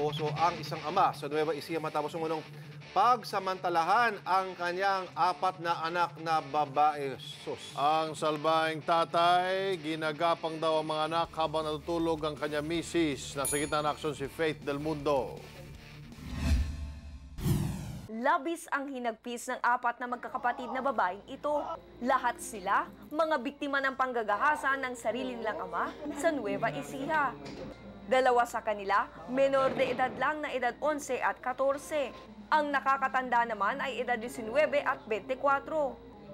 naabuso ang isang ama sa Nueva Ecija matapos umunong pagsamantalahan ang kanyang apat na anak na babae. Sus. Ang salbahing tatay, ginagapang daw ang mga anak habang natutulog ang kanya misis. Nasa gitna ng aksyon si Faith Del Mundo. Labis ang hinagpis ng apat na magkakapatid na babaeng ito. Lahat sila, mga biktima ng panggagahasa ng sarili nilang ama sa Nueva Ecija. Dalawa sa kanila, menor de edad lang na edad 11 at 14. Ang nakakatanda naman ay edad 19 at 24.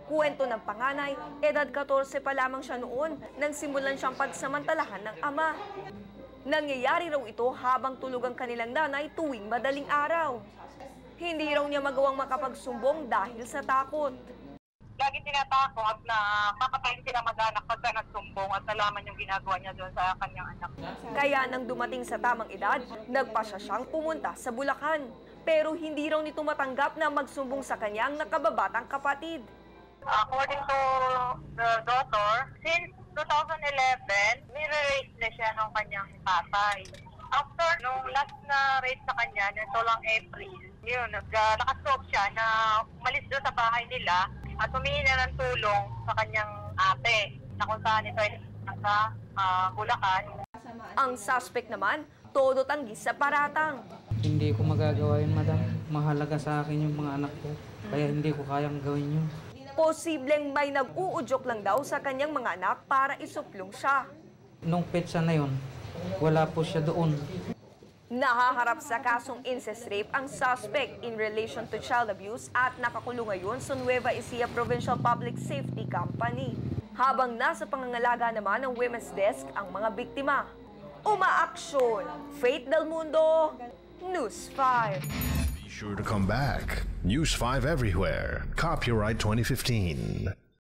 Kuwento ng panganay, edad 14 pa lamang siya noon nang simulan siyang pagsamantalahan ng ama. Nangyayari raw ito habang tulog ang kanilang nanay tuwing madaling araw. Hindi raw niya magawang makapagsumbong dahil sa takot. lagi tinatakot na papatayin sila mag-anak pagka nagsumbong at nalaman yung ginagawa niya doon sa kanyang anak. Kaya nang dumating sa tamang edad, nagpasya siyang pumunta sa Bulacan. Pero hindi raw nito matanggap na magsumbong sa kanyang nakababatang kapatid. According to the daughter, since 2011, nire-raise na siya ng kanyang tatay. After nung last na raise sa kanya, nito lang April, yun, naglakas siya na umalis doon sa bahay nila at humingi na ng tulong sa kanyang na kung saan ito ay nasa ah, Bulacan. Ang suspect naman, todo tanggi sa paratang. Hindi ko magagawa yun, madam. Mahalaga sa akin yung mga anak ko. Kaya hindi ko kayang gawin yun. Posibleng may nag-uudyok lang daw sa kanyang mga anak para isuplong siya. Nung petsa na yun, wala po siya doon. Nahaharap sa kasong incest rape ang suspect in relation to child abuse at nakakulong ngayon sa Nueva Ecija Provincial Public Safety Company. Habang nasa pangangalaga naman ng Women's Desk ang mga biktima. Umaaksyon! Faith Del Mundo, News 5. Be sure to come back. News 5 everywhere. Copyright 2015.